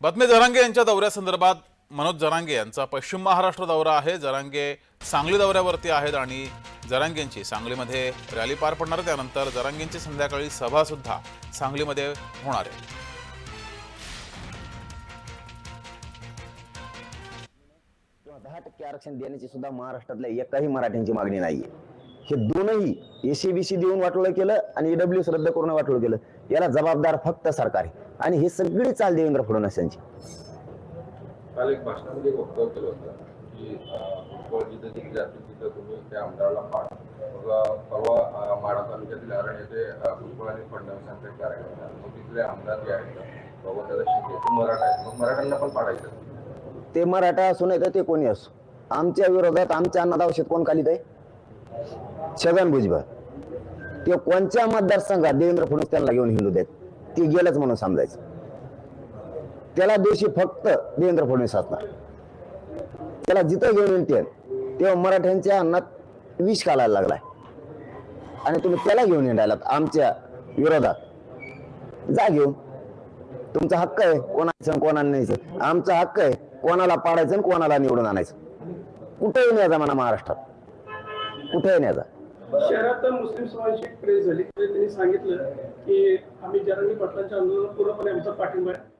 बातमी जरांगे यांच्या दौऱ्यासंदर्भात मनोज जरांगे यांचा पश्चिम महाराष्ट्र दौरा आहे. जरांगे सांगली दौऱ्यावरती आहेत आणि जरांगेंची सांगलीमध्ये रॅली पार पडणार त्यानंतर जरांगेंची संध्याकाळी सभा सुद्धा सांगलीमध्ये होणार आहे. किंवा दहा टक्के आरक्षण देण्याची सुद्धा महाराष्ट्रातल्या एकाही मराठ्यांची मागणी नाहीये. हे दोनही एसीबीसी देऊन वाटोळं केलं आणि ईडब्ल्यू रद्द करून वाटोळं केलं. याला जबाबदार फक्त सरकार आहे. आणि ही सगळी चाल देवेंद्र फडणवीस यांची. काल एक भाषणामध्ये एक वक्तव्य केलं होतं की अं, फुटबॉल जिथं जिंकली जाते तिथं तुम्ही त्या आमदाराला पाडा मग अं, परवा अं, माढा तालुक्यातील आरण येथे अं, भुजबळ आणि फडणवीसांचा एक कार्यक्रम झाला मग तिथले आमदार जे आहेत बाबादादा शिंदे ते मराठा आहेत. मग मराठ्यांना पण पाडायचं. ते मराठा असो नाही तर ते कोणी असो. आमच्या विरोधात आमच्या अन्नदावशेत कोण कालित आहे? छगन भुजबळ. ते कोणत्या मतदारसंघात देवेंद्र फडणवीस त्यांना घेऊन हिंदू देत? ते गेलंच म्हणून समजायचं. त्याला दोषी फक्त देवेंद्र फडणवीस असणार. त्याला जिथं घेऊन येईल तेव्हा मराठ्यांच्या अन्नात विष घालायला लागलाय. आणि तुम्ही त्याला घेऊन येणार आमच्या विरोधात. जा घेऊन. तुमचा हक्क आहे कोणाचं कोणाला न्यायचं. आमचा हक्क आहे कोणाला पाडायचं आणि कोणाला निवडून आणायचं. कुठेही नाही जमाना महाराष्ट्रात. कुठे येण्याचा शहरात मुस्लिम समाजाची एक प्रेस झाली. म्हणजे त्यांनी सांगितलं की आम्ही जरांगी पाटलांच्या आंदोलन पूर्णपणे आमचा पाठिंबा आहे.